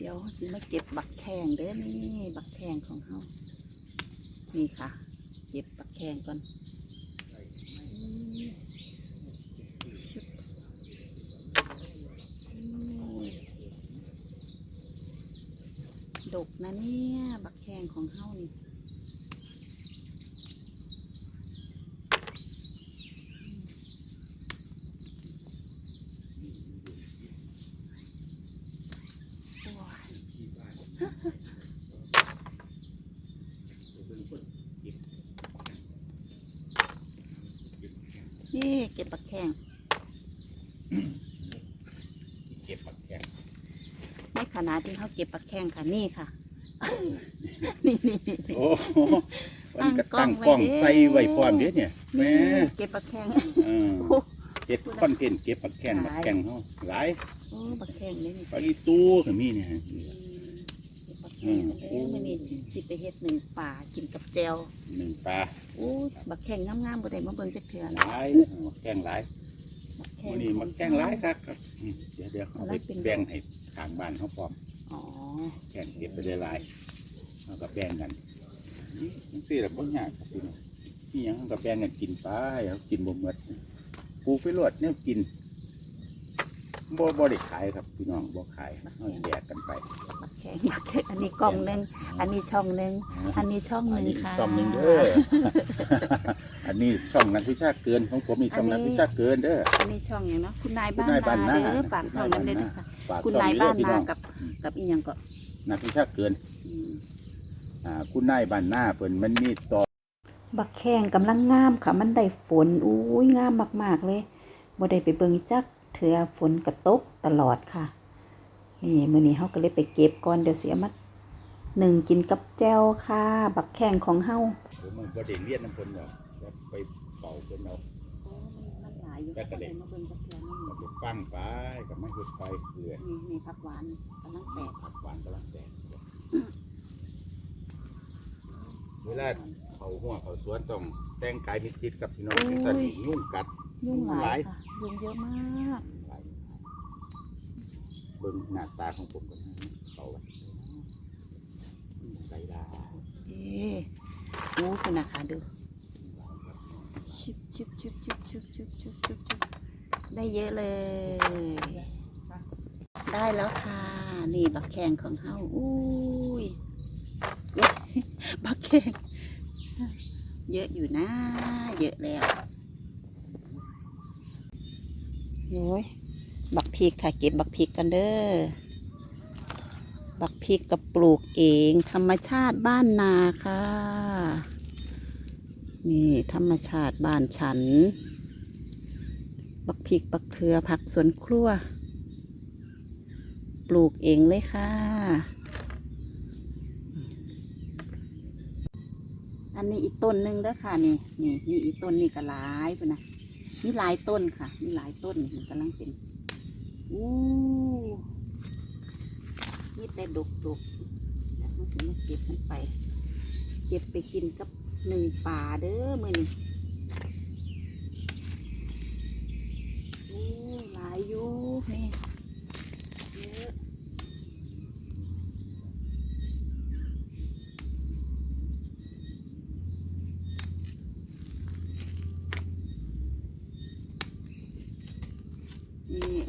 เดี๋ยวสิมาเก็บบักแข้งเด้อนี่บักแข้งของเขานี่ค่ะ เก็บบักแข้งก่อนดกนะเนี่ย บักแข้งของเขานี่ นี่เก็บบักแข้งเก็บปักแข็งในขณะที่เขาเก็บบักแข้งค่ะนี่ค่ะนี่นี่นี่นี่ โอ้โหมันก็ตั้งกล้องใส่ไว้พร้อมเด้เนี่ยแหม่เก็บบักแข้งเออโอ้เก็บคอนเทนต์เก็บปักแข็งปักแข็งเฮาหลายโอ้บักแข้งนี่นี่ ปลาอีตู้ก็มีเนี่ยอืม เก็บบักแข้งกันเด้อมื่อนี้สิไปเฮ็ดหนึ่งป่ากินกับแจวหนึ่งปลาโอ้บักแข้งงามๆบ่ได้มาเบิ่งจักเทื่อหนะลายปักแข็งหลายบักแข้มื้อนี้มันแข็งหลายครับครับอืมเดี๋ยวเดี๋ยวเอาไปแบ่งให้ทางบ้านเขาพร้อมอ๋อแข่งเก็บไปหลายๆเอากับแบ่งกันนี่จังซี่ล่ะบ่ยากครับพี่น้องนี่ยังกับแบ่งกันกินไปเอากินบ่หมดปลูกไปรวดเนี่ยกิน บ่บ่ได้ขายครับพี่น้องบ่ขายเอาแจกกันไปบักแข้งบักแข้งอันนี้กล่องหนึงอันนี้ช่องหนึงอันนี้ช่องหอันนึงนี้ค่ะ ช่องหนึ่งเด้อ อันนี้ช่องนักวิชาเกินของผมมีช่องอันันกนี้ วิชาเกินเด้อ อันนี้ช่องอย่างเนาะคุณนายคุณบ้านนายบ้านนานาเด้อฝากช่องนั้นเลยนะคะฝากคุณช่องนายนี้บ้าเด้อนพี่นาน้องกับกับอีหยังก็นักวิชาเกิน อืมอ่า คุณนายบ้านหน้าเพิ่นมันมีต่อ บักแข้งกำลังงามค่ะ มันได้ฝน อุ้ยงามมาก ๆ เลยบ่ได้ไปเบิ่งจัก เถือฝนกระตกตลอดค่ะ นี่มื้อนี้เฮาก็เลยไปเก็บก่อนเดี๋ยวเสียมาหนึ่งกินกับแจ่วค่ะ บักแข้งของเฮาผมมันบ่ได้เรียนน้ำเพิ่นหรอกแล้วไปเป่าเพิ่นเอามันหลายอยู่แต่ก็เลยมาเบิ่งจักเทื่อนึงก็ไปฟังไปก็มาเฮ็ดไปเรื่อยนี่นี่ผักหวานกำลังแตกผักหวานกำลังแตกเวลา เขาหัวเขาสวนต้องแต่งกายมิดชิดกับพี่น้องที่สนิทยุ่งกัด ยุ่งหหลาลายย ค่ะยุ่งเยอะมากเบิ่งหน้าตาของผมกันนะเขาอะใส่ดาเอ๊ะโอ้คุณนะคะดูชิบชิบชิบชิบชิบชิบชิบชิบชิบได้เยอะเลย ได้แล้วค่ะ นี่บักแข้งของเฮาอุ้ย บักแข้ง เยอะอยู่นะ เยอะแล้วโอ้ยบักพริกค่ะเก็บบักพริกกันเด้อ บักพริกกับปลูกเอง ธรรมชาติบ้านนาค่ะ นี่ธรรมชาติบ้านฉัน บักพริกบักเขือผักสวนครัว ปลูกเองเลยค่ะ อันนี้อีกต้นหนึ่งเด้อค่ะนี่นี่นี่อีกต้นนี่ก็หลายไปนะมีหลายต้นค่ะ มีหลายต้นนี่มันกำลังเป็นอู้นี่แต่ดกดกแล้วมันสิมาเก็บมันไป เก็บไปกินกับหนึ่งป่าเด้อมือนี่อู้หลายอยู่นี่เยอะนี่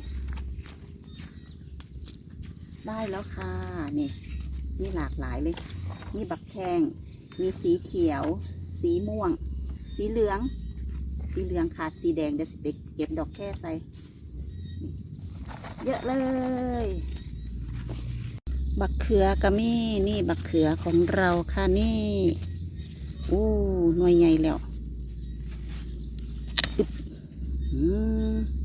ได้แล้วค่ะนี่นี่หลากหลายเลย มีบักแข้งมีสีเขียว สีม่วง สีเหลือง สีเหลืองขาดสีแดงเดี๋ยวสิไปเก็บดอกแค่ใส่เยอะเลย บักเขือก็มีนี่บักเขือของเราค่ะนี่อู้หน่วยใหญ่แล้วอึ๊บอืม